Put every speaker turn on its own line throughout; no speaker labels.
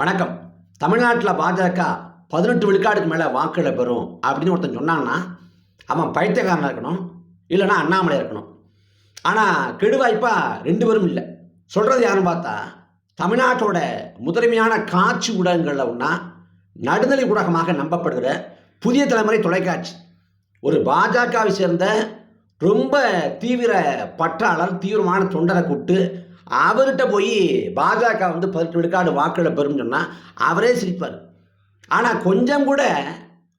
வணக்கம். தமிழ்நாட்டில் பாஜக பதினெட்டு விழுக்காடுக்கு மேலே வாக்குகளை பெறும் அப்படின்னு ஒருத்தன் சொன்னான்னா அவன் பைத்தியக்காரனாக இருக்கணும் இல்லைன்னா அண்ணாமலை இருக்கணும். ஆனால் கெடுவாய்ப்பாக ரெண்டு பேரும் இல்லை. சொல்கிறது யாருன்னு பார்த்தா தமிழ்நாட்டோட முதன்மையான காட்சி ஊடகங்களில் ஒன்றா நடுநிலை ஊடகமாக நம்பப்படுகிற புதிய தலைமுறை தொலைக்காட்சி. ஒரு பாஜகவை சேர்ந்த ரொம்ப தீவிர பற்றாளர் தீவிரமான தொண்டரை கூப்பிட்டு அவர்கிட்ட போய் பாஜக வந்து பதினெட்டு விழுக்காடு வாக்குகளை பெறும் சொன்னால் அவரே சிரிப்பார். ஆனால் கொஞ்சம் கூட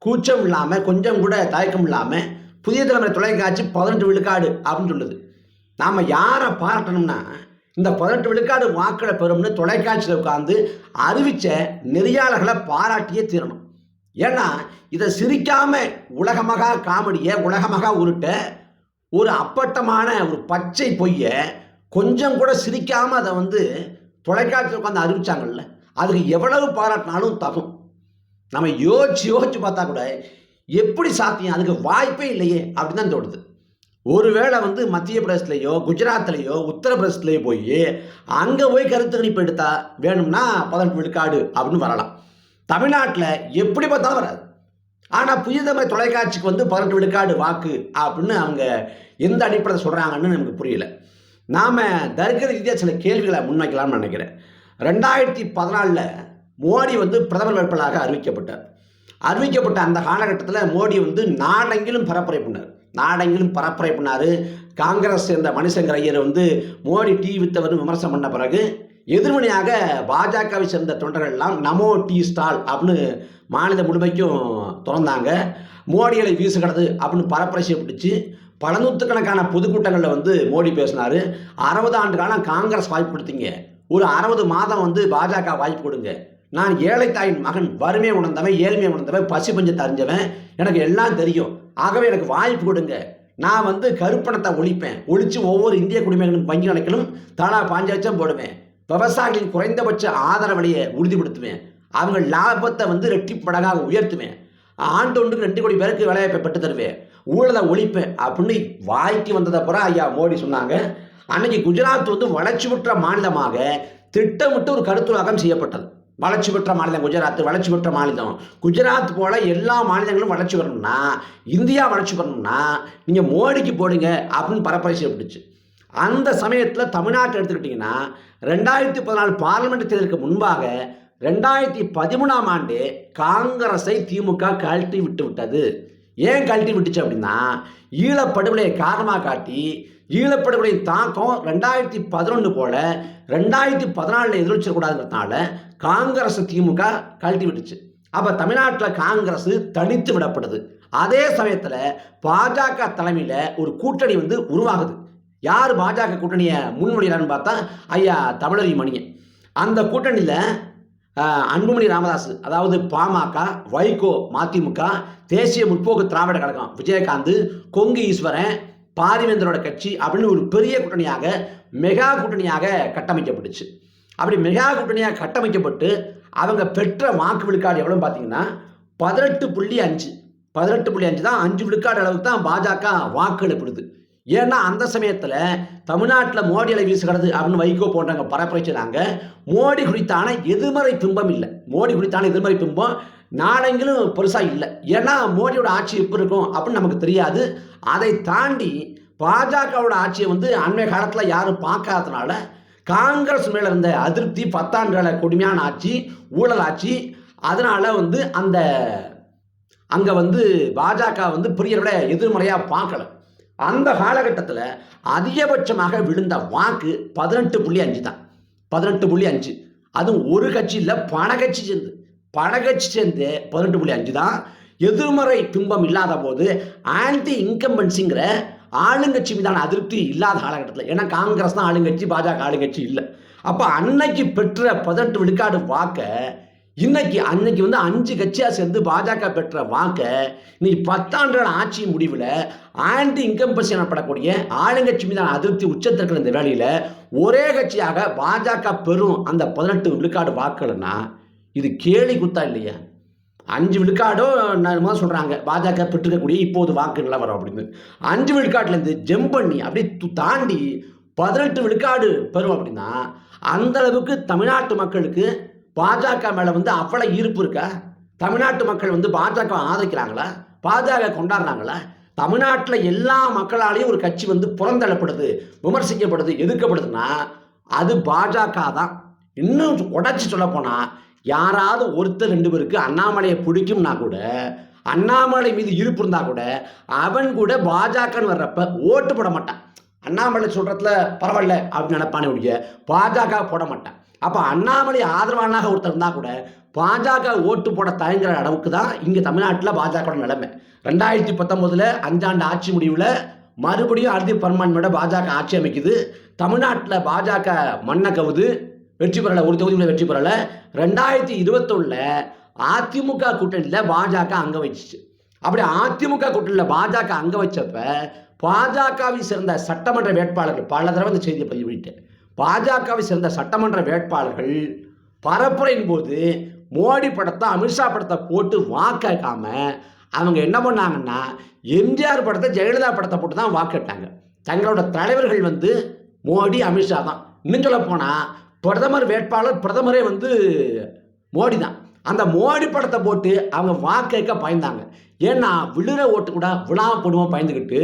கூச்சம் இல்லாமல் கொஞ்சம் கூட தயக்கம் இல்லாமல் புதிய தலைமுறை தொலைக்காட்சி பதினெட்டு விழுக்காடு அப்படின்னு சொல்லுது. நாம் யாரை பாராட்டணும்னா இந்த பதினெட்டு விழுக்காடு வாக்களை பெறும்னு தொலைக்காட்சியில் உட்காந்து அறிவித்த நெறியாளர்களை பாராட்டியே தீரணும். ஏன்னா இதை சிரிக்காமல் உலகமகா காமெடியை உலகமகா உருட்ட ஒரு அப்பட்டமான ஒரு பச்சை பொய்யை கொஞ்சம் கூட சிரிக்காமல் அதை வந்து தொலைக்காட்சியில் உட்காந்து அறிவிச்சாங்கல்ல அதுக்கு எவ்வளவு பாராட்டினாலும் தகும் நம்ம யோசிச்சு யோசிச்சு பார்த்தா கூட எப்படி சாத்தியம்? அதுக்கு வாய்ப்பே இல்லையே அப்படின்னு தான் தோணுது. ஒருவேளை வந்து மத்திய பிரதேசத்துலேயோ குஜராத்லேயோ உத்தரப்பிரதேசத்துலேயோ போய் அங்கே போய் கருத்து கணிப்பு எடுத்தால் வேணும்னா பதினெட்டு விழுக்காடு அப்படின்னு வரலாம். தமிழ்நாட்டில் எப்படி பார்த்தாலும் வராது. ஆனால் புதிய தமிழ் தொலைக்காட்சிக்கு வந்து பதினெட்டு விழுக்காடு வாக்கு அப்படின்னு அவங்க எந்த அடிப்படையில் சொல்கிறாங்கன்னு நமக்கு புரியல. நாம் தர்க்க ரீதியாக சில கேள்விகளை முன்வைக்கலாம்னு நினைக்கிறேன். ரெண்டாயிரத்தி பதினாலில் மோடி வந்து பிரதமர் வேட்பாளராக அறிவிக்கப்பட்டார். அறிவிக்கப்பட்ட அந்த காலகட்டத்தில் மோடி வந்து நாடெங்கிலும் பரப்புரை பண்ணார். நாடெங்கிலும் பரப்புரை பண்ணார். காங்கிரஸ் சேர்ந்த மணிசங்கர் ஐயர் வந்து மோடி டீ வித்தவர் விமர்சனம் பண்ண பிறகு எதிர்மனையாக பாஜகவை சேர்ந்த தொண்டர்கள் எல்லாம் நமோ டீ ஸ்டால் அப்படின்னு மாநிலம் முழுமைக்கும் திறந்தாங்க. மோடிகளை வீசுகிறது அப்படின்னு பரப்புரை செய்யப்பட்டுச்சு. பல நூற்றுக்கணக்கான பொதுக்கூட்டங்களில் வந்து மோடி பேசினார். அறுபது ஆண்டு காலம் காங்கிரஸ் வாய்ப்பு கொடுத்தீங்க. ஒரு அறுபது மாதம் வந்து பாஜக வாய்ப்பு கொடுங்க. நான் ஏழை தாயின் மகன் வறுமையை உணர்ந்தவன் ஏழ்மையை உணர்ந்தவன் பசி பஞ்சத்தை அறிஞ்சவன். எனக்கு எல்லாம் தெரியும். ஆகவே எனக்கு வாய்ப்பு கொடுங்க. நான் வந்து கருப்பணத்தை ஒழிப்பேன். ஒழிச்சு ஒவ்வொரு இந்திய குடிமகனும் வங்கி கணக்கிலும் தலா பாஞ்சு லட்சம் போடுவேன். விவசாயிகளின் குறைந்தபட்ச ஆதரவலையை உறுதிப்படுத்துவேன். அவங்க லாபத்தை வந்து ரெட்டி படகாக உயர்த்துவேன். ஆண்டு ஒன்றுக்கு ரெண்டு கோடி பேருக்கு வேலைவாய்ப்பை பெற்று தருவேன். ஊழலை ஒழிப்பேன் அப்படின்னு வாய்க்கு வந்ததப்புறம் ஐயா மோடி சொன்னாங்க. அன்னைக்கு குஜராத் வந்து வளர்ச்சி பெற்ற மாநிலமாக திட்டமிட்டு ஒரு கருத்துலகம் செய்யப்பட்டது. வளர்ச்சி பெற்ற மாநிலம் குஜராத் வளர்ச்சி பெற்ற மாநிலம். குஜராத் போல எல்லா மாநிலங்களும் வளர்ச்சி வரணும்னா இந்தியா வளர்ச்சி வரணும்னா நீங்கள் மோடிக்கு போடுங்க அப்படின்னு பரப்புரை செய்யப்பட்டுச்சு. அந்த சமயத்தில் தமிழ்நாட்டை எடுத்துக்கிட்டிங்கன்னா ரெண்டாயிரத்தி பதினாலு பார்லிமெண்ட் தேர்தலுக்கு முன்பாக ரெண்டாயிரத்தி பதிமூணாம் ஆண்டு காங்கிரஸை திமுக கழட்டி விட்டு விட்டது. ஏன் கழட்டி விட்டுச்சு அப்படின்னா ஈழப்படுகொலையை காரணமாக காட்டி ஈழப்படுகொலை தாக்கம் ரெண்டாயிரத்தி பதினொன்று போல ரெண்டாயிரத்தி பதினாலில் எதிரொலிச்சிடக்கூடாதுன்றதுனால காங்கிரஸ் திமுக கழட்டி விட்டுச்சு. அப்போ தமிழ்நாட்டில் காங்கிரஸ் தனித்து விடப்படுது அதே சமயத்தில் பாஜக தலைமையில் ஒரு கூட்டணி வந்து உருவாகுது. யார் பாஜக கூட்டணியை முன்மொழிகிறான்னு பார்த்தா ஐயா தமிழறி மணியன். அந்த கூட்டணியில் அன்புமணி ராமதாஸ் அதாவது பாமக வைகோ மதிமுக தேசிய முற்போக்கு திராவிட கழகம் விஜயகாந்த் கொங்கு ஈஸ்வரன் பாரிவேந்தரோட கட்சி அப்படின்னு ஒரு பெரிய கூட்டணியாக மெகா கூட்டணியாக கட்டமைக்கப்பட்டுச்சு. அப்படி மெகா கூட்டணியாக கட்டமைக்கப்பட்டு அவங்க பெற்ற வாக்கு விழுக்காடு எவ்வளோன்னு பார்த்தீங்கன்னா பதினெட்டு புள்ளி அஞ்சு. பதினெட்டு புள்ளி அஞ்சு தான் அஞ்சு விழுக்காடு அளவுக்கு தான் பாஜக வாக்கு எழுப்பிடுது ஏன்னா அந்த சமயத்தில் தமிழ்நாட்டில் மோடி அலை வீசுகிறது அப்படின்னு வைகோ போன்றவங்க பரப்புரை மோடி குறித்தான எதிர்மறை பிம்பம் இல்லை. மோடி குறித்தான எதிர்மறை பிம்பம் நாடெங்கிலும் பெருசாக இல்லை. ஏன்னா மோடியோட ஆட்சி எப்படி இருக்கும் அப்படின்னு நமக்கு தெரியாது. அதை தாண்டி பாஜகவோட ஆட்சியை வந்து அண்மை காலத்தில் யாரும் பார்க்காததுனால காங்கிரஸ் மேலே இருந்த அதிருப்தி பத்தாண்டுகள கொடுமையான ஆட்சி ஊழல் ஆட்சி அதனால வந்து அந்த அங்கே வந்து பாஜக வந்து பெரியவரோட எதிர்மறையாக பார்க்கலை. அந்த காலகட்டத்தில் அதிகபட்சமாக விழுந்த வாக்கு பதினெட்டு புள்ளி அஞ்சு தான் பதினெட்டு புள்ளி அஞ்சு. அதுவும் ஒரு கட்சி இல்லை பண கட்சி சேர்ந்து பண கட்சி சேர்ந்து பதினெட்டு புள்ளி அஞ்சு தான் எதிர்மறை பிம்பம் இல்லாத போது ஆன்டி இன்கம்பன்சிங்கிற ஆளுங்கட்சி மீதான அதிருப்தி இல்லாத காலகட்டத்தில் ஏன்னா காங்கிரஸ் தான் ஆளுங்கட்சி பாஜக ஆளுங்கட்சி இல்லை. அப்போ அன்னைக்கு பெற்ற பதினெட்டு விழுக்காடு வாக்கை இன்னைக்கு அன்னைக்கு வந்து அஞ்சு கட்சியாக சேர்ந்து பாஜக பெற்ற வாக்கை இன்னைக்கு பத்தாண்டு ஆட்சி முடிவில் ஆன்டி இன்கம்பஸ் எனப்படக்கூடிய ஆளுங்கட்சி மீதான அதிருப்தி உச்சத்திற்கு இந்த வேலையில் ஒரே கட்சியாக பாஜக பெறும் அந்த பதினெட்டு விழுக்காடு வாக்குகள்னா இது கேலி குத்தா இல்லையா? அஞ்சு விழுக்காடோ நான் சொல்கிறாங்க பாஜக பெற்றுக்கக்கூடிய இப்போது வாக்கு நிலவரம் அப்படின்னு. அஞ்சு விழுக்காட்டிலேருந்து ஜெம் பண்ணி அப்படியே தாண்டி பதினெட்டு விழுக்காடு பெறும் அப்படின்னா அந்த அளவுக்கு தமிழ்நாட்டு மக்களுக்கு பாஜக மேலே வந்து அவ்வளோ ஈர்ப்பு இருக்கா? தமிழ்நாட்டு மக்கள் வந்து பாஜக ஆதரிக்கிறாங்களா? பாஜக கொண்டாடுறாங்களா? தமிழ்நாட்டில் எல்லா மக்களாலையும் ஒரு கட்சி வந்து புறந்தள்ளப்படுது விமர்சிக்கப்படுது எதிர்க்கப்படுதுன்னா அது பாஜக தான். இன்னும் உடச்சி சொல்லப்போனால் யாராவது ஒருத்தர் ரெண்டு பேருக்கு அண்ணாமலையை பிடிக்கும்னா கூட அண்ணாமலை மீது இருப்பு இருந்தால் கூட அவன் கூட பாஜகன்னு வர்றப்ப ஓட்டு போட மாட்டான். அண்ணாமலை சொல்கிறதுல பரவாயில்ல அப்படின்னு நினைப்பானே ஒழிய பாஜக போட மாட்டான். அப்போ அண்ணாமலை ஆதரவானாக ஒருத்தர் இருந்தால் கூட பாஜக ஓட்டு போட தயங்குற அளவுக்கு தான் இங்கே தமிழ்நாட்டில் பாஜகவோட நிலைமை. ரெண்டாயிரத்தி பத்தொம்போதில் அஞ்சாண்டு ஆட்சி முடிவில் மறுபடியும் அறுதி பர்மான்மையோட பாஜக ஆட்சி அமைக்குது. தமிழ்நாட்டில் பாஜக மண்ணை கவுது வெற்றி பெறலை ஒரு தொகுதியில் வெற்றி பெறலை. ரெண்டாயிரத்தி இருபத்தொன்னில் அதிமுக கூட்டணியில் பாஜக அங்க வச்சிச்சு. அப்படி அதிமுக கூட்டணியில் பாஜக அங்க வச்சப்ப பாஜகவை சேர்ந்த சட்டமன்ற வேட்பாளர்கள் பல தடவை இந்த செய்தியை பதிவிட்டேன் பாஜகவை சேர்ந்த சட்டமன்ற வேட்பாளர்கள் பரப்புரையின் போது மோடி படத்தை அமித்ஷா படத்தை போட்டு வாக்காக்காம அவங்க என்ன பண்ணாங்கன்னா எம்ஜிஆர் படத்தை ஜெயலலிதா படத்தை போட்டு தான் வாக்கிட்டாங்க தங்களோட தலைவர்கள் வந்து மோடி அமித்ஷா தான். இன்னும் சொல்ல போனால் பிரதமர் வேட்பாளர் பிரதமரே வந்து மோடி தான். அந்த மோடி படத்தை போட்டு அவங்க வாக்கேற்க பயந்தாங்க. ஏன்னா விழுற ஓட்டு கூட விழா போடுவோம் பயந்துக்கிட்டு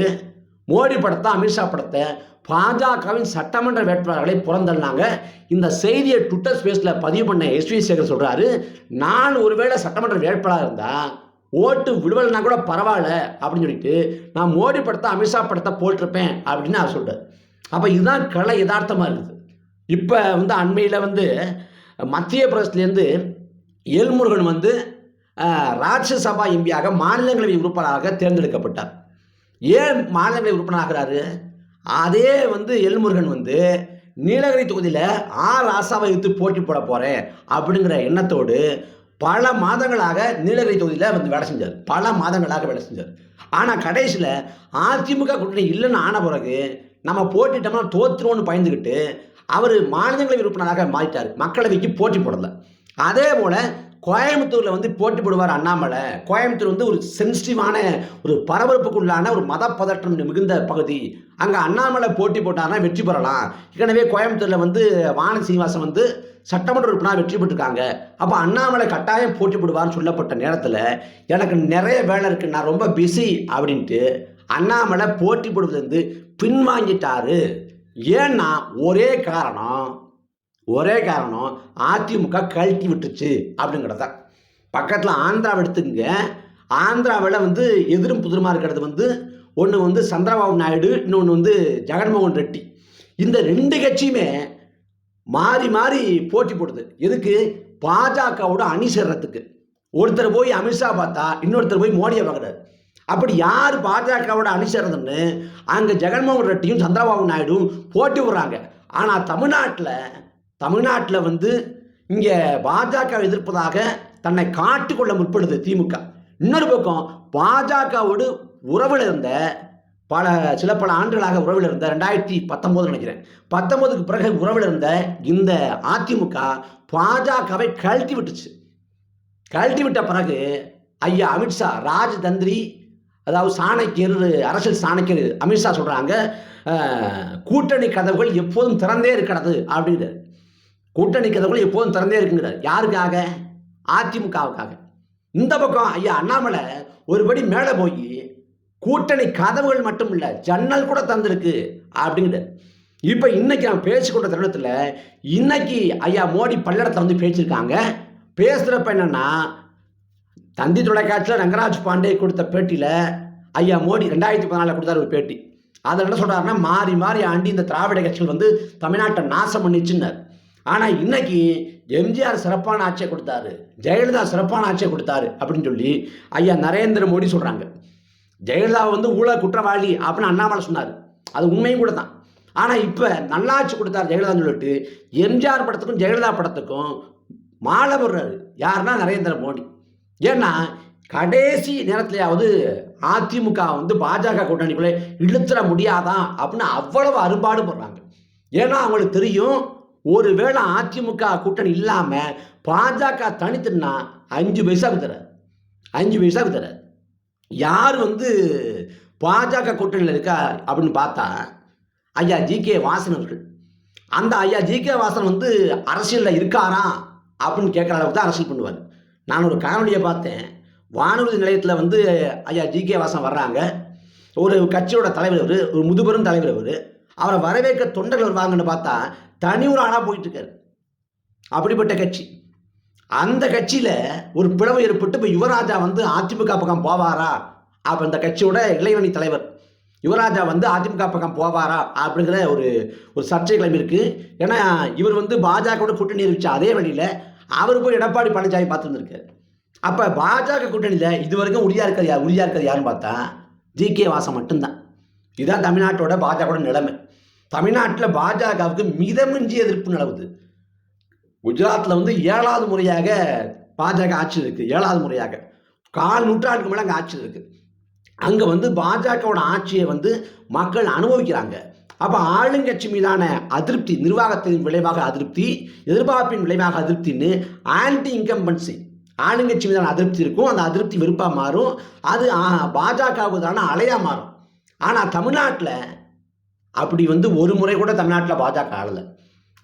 மோடி படத்தை அமித்ஷா படத்தை பாஜகவின் சட்டமன்ற வேட்பாளர்களை புறந்தள்ளாங்க. இந்த செய்தியை ட்விட்டர் ஸ்பேஸில் பதிவு பண்ண எஸ்வி சேகர் சொல்கிறாரு நான் ஒருவேளை சட்டமன்ற வேட்பாளர் இருந்தால் ஓட்டு விடுவலைனா கூட பரவாயில்ல அப்படின்னு சொல்லிட்டு நான் மோடி படத்தை அமித்ஷா படத்தை போட்டிருப்பேன் அப்படின்னு அவர் சொல்கிறார் அப்போ இதுதான் கலை யதார்த்தமாக இருக்குது. இப்போ வந்து அண்மையில் வந்து மத்திய பிரதேசத்துலேருந்து எல்முருகன் வந்து ராஜ்யசபா எம்பியாக மாநிலங்களவை உறுப்பினராக தேர்ந்தெடுக்கப்பட்டார். ஏன் மாநிலங்களவை உறுப்பினராகிறாரு? அதே வந்து எல்முருகன் வந்து நீலகிரி தொகுதியில் ஆர் ராசாவை எடுத்து போட்டி போட போகிறேன் அப்படிங்கிற எண்ணத்தோடு பல மாதங்களாக நீலகிரி தொகுதியில் வந்து வேலை செஞ்சார். பல மாதங்களாக வேலை செஞ்சார். ஆனால் கடைசியில் அதிமுக கூட்டணி இல்லைன்னு ஆன பிறகு நம்ம போட்டிட்டோம்னா தோற்றுருவோன்னு பயந்துக்கிட்டு அவர் மாநிலங்களவை உறுப்பினராக மாறிட்டார். மக்களவைக்கு போட்டி போடல. அதே போல் கோயம்புத்தூரில் வந்து போட்டி போடுவார் அண்ணாமலை. கோயம்புத்தூர் வந்து ஒரு சென்சிட்டிவான ஒரு பரபரப்புக்குள்ளான ஒரு மத பதற்றம் மிகுந்த பகுதி. அங்கே அண்ணாமலை போட்டி போட்டார்னா வெற்றி பெறலாம். ஏற்கனவே கோயம்புத்தூரில் வந்து வான சீனிவாசன் வந்து சட்டமன்ற உறுப்பினராக வெற்றி பெற்றிருக்காங்க. அப்போ அண்ணாமலை கட்டாயம் போட்டி போடுவார்னு சொல்லப்பட்ட நேரத்தில் எனக்கு நிறைய வேலை இருக்குது நான் ரொம்ப பிஸி அப்படின்ட்டு அண்ணாமலை போட்டி போடுவதுலேருந்து பின்வாங்கிட்டாரு. ஏன்னா ஒரே காரணம் ஒரே காரணம் அதிமுக கழட்டி விட்டுச்சு அப்படிங்கிறது. தான் பக்கத்தில் ஆந்திராவை எடுத்துக்கங்க. ஆந்திராவில் வந்து எதிரும் புதிருமா இருக்கிறது வந்து ஒன்று வந்து சந்திரபாபு நாயுடு இன்னொன்று வந்து ஜெகன்மோகன் ரெட்டி. இந்த ரெண்டு கட்சியுமே மாறி மாறி போட்டி போடுது. எதுக்கு? பாஜகவோட அணி சேர்றதுக்கு. ஒருத்தர் போய் அமித்ஷா பார்த்தா இன்னொருத்தர் போய் மோடியை பார்க்குறாரு. அப்படி யார் பாஜகவோட அணி சேர்றதுன்னு அங்கே ஜெகன்மோகன் ரெட்டியும் சந்திரபாபு நாயுடும் போட்டி விடுறாங்க ஆனால் தமிழ்நாட்டில் தமிழ்நாட்டில் வந்து இங்கே பாஜக எதிர்ப்பதாக தன்னை காட்டிக்கொள்ள முற்படுது திமுக. இன்னொரு பக்கம் பாஜகவோடு உறவில் இருந்த பல சில பல ஆண்டுகளாக உறவில் இருந்த ரெண்டாயிரத்தி பத்தொம்போது நினைக்கிறேன். பத்தொம்போதுக்கு பிறகு உறவில் இருந்த இந்த அதிமுக பாஜகவை கழட்டி விட்டுச்சு. கழட்டி விட்ட பிறகு ஐயா அமித்ஷா ராஜதந்திரி அதாவது சாணக்கியர் அரசியல் சாணக்கியர் அமித்ஷா சொல்கிறாங்க கூட்டணி கதவுகள் எப்போதும் திறந்தே இருக்கிறது அப்படின்னு கூட்டணி கதவுகள் எப்போதும் திறந்தே இருக்குங்கிறார். யாருக்காக? அதிமுகவுக்காக. இந்த பக்கம் ஐயா அண்ணாமலை ஒருபடி மேலே போய் கூட்டணி கதவுகள் மட்டும் இல்லை ஜன்னல் கூட தந்திருக்கு அப்படிங்கிறார். இப்போ இன்னைக்கு நான் பேசிக்கொண்ட தருணத்தில் இன்னைக்கு ஐயா மோடி பல்லடத்தில் வந்து பேசியிருக்காங்க. பேசுகிறப்ப என்னன்னா தந்தி தொலைக்காட்சியில் ரங்கராஜ் பாண்டே கொடுத்த பேட்டியில் ஐயா மோடி ரெண்டாயிரத்தி பதினாலில் கொடுத்தாரு ஒரு பேட்டி. அதில் என்ன சொல்கிறாருன்னா மாறி மாறி ஆண்டி இந்த திராவிட கட்சிகள் வந்து தமிழ்நாட்டை நாசம் பண்ணிச்சுன்னார். ஆனால் இன்னைக்கு எம்ஜிஆர் சிறப்பான ஆட்சியை கொடுத்தாரு. ஜெயலலிதா சிறப்பான ஆட்சியை கொடுத்தாரு அப்படின்னு சொல்லி ஐயா நரேந்திர மோடி சொல்கிறாங்க ஜெயலலிதா வந்து ஊழல் குற்றவாளி அப்படின்னு அண்ணாமலை சொன்னார். அது உண்மையும் கூட தான். ஆனால் இப்போ நல்லாட்சி கொடுத்தார் ஜெயலலிதான்னு சொல்லிட்டு எம்ஜிஆர் படத்துக்கும் ஜெயலலிதா படத்துக்கும் மாலை போடுறாரு. யாருன்னா நரேந்திர மோடி. ஏன்னா கடைசி நேரத்துலையாவது அதிமுக வந்து பாஜக கூட்டணிக்குள்ளே இழுத்துட முடியாதான் அப்படின்னு அவ்வளவு அறுபாடு போடுறாங்க. ஏன்னா அவங்களுக்கு தெரியும் ஒருவேளை அதிமுக கூட்டணி இல்லாமல் பாஜக தனித்துன்னா அஞ்சு பைசாவுக்கு தராது அஞ்சு பைசாவுக்கு தராது யார் வந்து பாஜக கூட்டணியில் இருக்கா அப்படின்னு பார்த்தா ஐயா ஜி கே வாசன் அவர்கள். அந்த ஐயா ஜி கே வாசன் வந்து அரசியலில் இருக்காரா அப்படின்னு கேட்குற அளவுக்கு தான் அரசியல் பண்ணுவார். நான் ஒரு காணொலியை பார்த்தேன். வானொலி நிலையத்தில் வந்து ஐயா ஜி கே வாசன் வர்றாங்க. ஒரு கட்சியோட தலைவர் அவர் ஒரு முதுபெரும் தலைவர் அவர். அவரை வரவேற்க தொண்டர்கள் வருவாங்கன்னு பார்த்தா தனி ஒரு ஆளாக போயிட்டு இருக்காரு அப்படிப்பட்ட கட்சி. அந்த கட்சியில் ஒரு பிளவு ஏற்பட்டு இப்போ யுவராஜா வந்து அதிமுக பக்கம் போவாரா? அப்போ இந்த கட்சியோட இளைவணி தலைவர். யுவராஜா வந்து அதிமுக பக்கம் போவாரா? அப்படிங்கிற ஒரு ஒரு சர்ச்சை கிளம்பி இருக்கு. ஏன்னா இவர் வந்து பாஜகவோட கூட்டணி இருந்துச்சு அதே வழியில் அவர் போய் எடப்பாடி பழனிசாமி பார்த்துருந்துருக்காரு. அப்போ பாஜக கூட்டணியில் இது வரைக்கும் உறுதியாக இருக்கிறது யார்? உறுதியாக இருக்கிறது யாருன்னு பார்த்தா ஜி கே வாசம் மட்டும்தான். இதுதான் தமிழ்நாட்டோட பாஜகவோட நிலைமை. தமிழ்நாட்டில் பாஜகவுக்கு மிதமிஞ்சி எதிர்ப்பு நிலவுது. குஜராத்தில் வந்து ஏழாவது முறையாக பாஜக ஆட்சி இருக்குது ஏழாவது முறையாக. கால் நூற்றாண்டுக்கு மேலே அங்கே ஆட்சி இருக்குது அங்கே வந்து பாஜகவோட ஆட்சியை வந்து மக்கள் அனுபவிக்கிறாங்க. அப்போ ஆளுங்கட்சி மீதான அதிருப்தி நிர்வாகத்தின் விளைவாக அதிருப்தி எதிர்பார்ப்பின் விளைவாக அதிருப்தின்னு ஆன்டி இன்கம்பன்சி ஆளுங்கட்சி மீதான அதிருப்தி இருக்கும் அந்த அதிருப்தி வெறுப்பாக மாறும். அது பாஜகவுதான அலையாக மாறும். ஆனால் தமிழ்நாட்டில் அப்படி வந்து ஒரு முறை கூட தமிழ்நாட்டில் பாஜக ஆளலை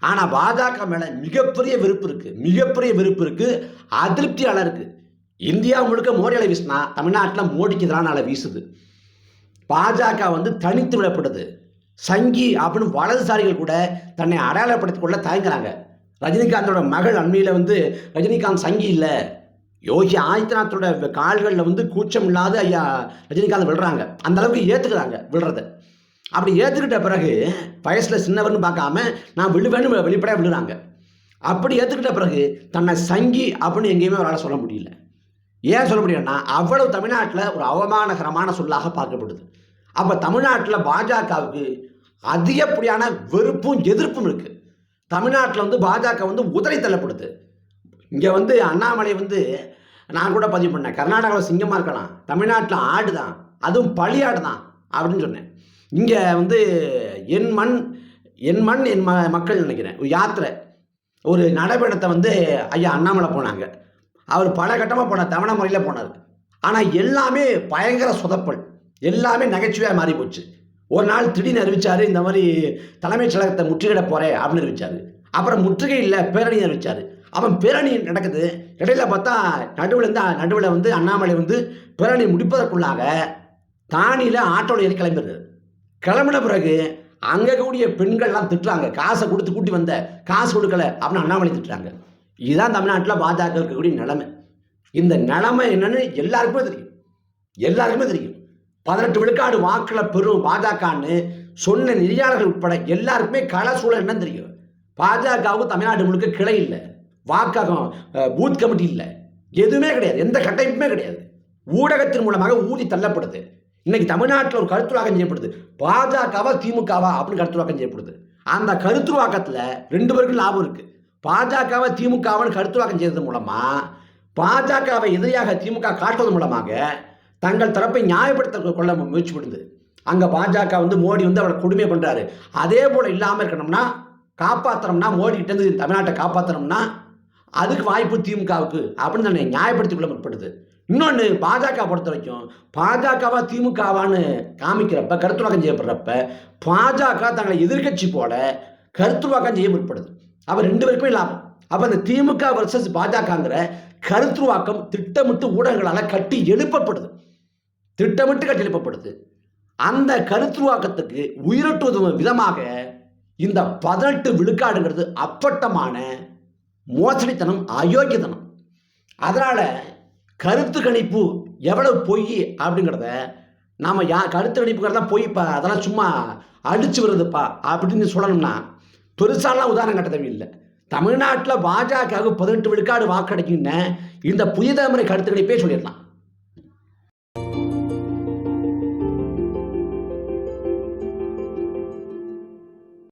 ஆனால் பாஜக மேலே மிகப்பெரிய வெறுப்பு இருக்குது மிகப்பெரிய வெறுப்பு இருக்குது அதிருப்தி இருக்குது இந்தியா முழுக்க மோடி அலை வீசினா தமிழ்நாட்டில் மோடிக்கு எதிரான அலை வீசுது. பாஜக வந்து தனித்து விடப்படுது சங்கி அப்படின்னு வலதுசாரிகள் கூட தன்னை அடையாளப்படுத்திக் கொள்ள தயங்குறாங்க. ரஜினிகாந்தோட மகள் அண்மையில் வந்து ரஜினிகாந்த் சங்கி இல்லை. யோகி ஆதித்யநாத்தோட கால்களில் வந்து கூச்சம் இல்லாத ஐயா ரஜினிகாந்த் விழுறாங்க. அந்த அளவுக்கு ஏற்றுக்கிறாங்க விழுறதை. அப்படி ஏற்றுக்கிட்ட பிறகு வயசில் சின்னவர்னு பார்க்காம நான் விழுவேன்னு வெளிப்படையாக விழுறாங்க. அப்படி ஏற்றுக்கிட்ட பிறகு தன்னை சங்கி அப்படின்னு எங்கேயுமே அவரால் சொல்ல முடியல. ஏன் சொல்ல முடியும்னா அவ்வளவு தமிழ்நாட்டில் ஒரு அவமானகரமான சொல்லாக பார்க்கப்படுது. அப்போ தமிழ்நாட்டில் பாஜகவுக்கு அதிகப்படியான வெறுப்பும் எதிர்ப்பும் இருக்குது தமிழ்நாட்டில் வந்து பாஜக வந்து உதறி தள்ளப்படுது. இங்கே வந்து அண்ணாமலை வந்து நான் கூட பதிவு பண்ணேன். கர்நாடகாவில் சிங்கமாக இருக்கலாம். தமிழ்நாட்டில் ஆடு தான் அதுவும் பழியாடு தான் அப்படின்னு சொன்னேன். இங்கே வந்து என் மண் என் மண் என் ம மக்கள் நினைக்கிறேன். யாத்திரை. ஒரு நடைபயணத்தை வந்து ஐயா அண்ணாமலை போனாங்க. அவர் பல கட்டமாக போனார் தவணை முறையில் போனார். ஆனால் எல்லாமே பயங்கர சொதப்பல். எல்லாமே நகைச்சுவையாக மாறி போச்சு ஒரு நாள் திடீர்னு அறிவிச்சார் இந்த மாதிரி தலைமைச் செயலகத்தை முற்றுகையிட போகிறேன் அப்படின்னு அறிவிச்சார். அப்புறம் முற்றுகை இல்லை பேரணி அறிவிச்சார். அவன் பேரணி நடக்குது. இடையில பார்த்தா நடுவில் இருந்து நடுவில் வந்து அண்ணாமலை வந்து பேரணி முடிப்பதற்குள்ளாக தானியில் ஆட்டோவில் ஏறி கிளம்பிடுது கிளம்பின பிறகு அங்கே கூடிய பெண்கள்லாம் திட்டுறாங்க. காசை கொடுத்து கூட்டி வந்த காசு கொடுக்கல அப்படின்னு அண்ணாமலை திட்டுறாங்க. இதுதான் தமிழ்நாட்டில் பாஜக இருக்கக்கூடிய நிலைமை. இந்த நிலைமை என்னன்னு எல்லாருக்குமே தெரியும். எல்லாருக்குமே தெரியும். பதினெட்டு விழுக்காடு வாக்கில் பெறும் பாஜகன்னு சொன்ன நெறியாளர்கள் உட்பட எல்லாருக்குமே கள சூழல் என்னன்னு தெரியும். பாஜகவுக்கு தமிழ்நாடு முழுக்க கிளை இல்லை. வாக்ககம் பூத் கமிட்டி இல்லை. எதுவுமே கிடையாது. எந்த கட்டமைப்புமே கிடையாது. ஊடகத்தின் மூலமாக ஊதி தள்ளப்படுது. இன்னைக்கு தமிழ்நாட்டில் ஒரு கருத்துருவாக்கம் செய்யப்படுது. பாஜகவா திமுகவா அப்படின்னு கருத்துருவாக்கம் செய்யப்படுது. அந்த கருத்துருவாக்கத்தில் ரெண்டு பேருக்கும் லாபம் இருக்குது பாஜகவை திமுகவான்னு கருத்துருவாக்கம் செய்தது மூலமாக பாஜகவை எதிரியாக திமுக காட்டுவது மூலமாக தங்கள் தரப்பை நியாயப்படுத்த கொள்ள முயற்சி பண்ணுது அங்கே பாஜக வந்து மோடி வந்து அவளை கொடுமை பண்ணுறாரு அதே போல் இல்லாமல் இருக்கணும்னா காப்பாற்றணும்னா மோடிக்கிட்டேருந்து தமிழ்நாட்டை காப்பாற்றணும்னா அதுக்கு வாய்ப்பு திமுகவுக்கு அப்படின்னு தன்னை நியாயப்படுத்திக் கொள்ள முற்படுது. இன்னொன்று பாஜக பொறுத்த வரைக்கும் பாஜகவா திமுகவான்னு காமிக்கிறப்ப கருத்துவாக்கம் செய்யப்படுறப்ப பாஜக தங்களை எதிர்கட்சி போல கருத்துருவாக்கம் செய்ய முற்படுது. அப்போ ரெண்டு பேருக்குமே லாபம். அப்போ அந்த திமுக வர்சஸ் பாஜகங்கிற கருத்துருவாக்கம் திட்டமிட்டு ஊடகங்களால் கட்டி எழுப்பப்படுது. திட்டமிட்டு கட்டி எழுப்பப்படுது. அந்த கருத்துருவாக்கத்துக்கு உயிரட்டுவது விதமாக இந்த பதினெட்டு விழுக்காடுங்கிறது அப்பட்டமான மோசடித்தனம் அயோக்கியத்தனம். அதனால் கருத்து கணிப்பு எவ்வளவு பொய் அப்படிங்கிறத நாம் யா கருத்து கணிப்புங்கிறதா பொய்ப்பா அதெல்லாம் சும்மா அடிச்சு வருதுப்பா அப்படின்னு சொல்லணும்னா பெருசாலாம் உதாரணம் கட்ட தேவையில்லை. தமிழ்நாட்டில் பாஜகவுக்கு பதினெட்டு விழுக்காடு வாக்கடைக்குன்னு இந்த புதிய தலைமுறை கருத்து கணிப்பே சொல்லிடலாம்.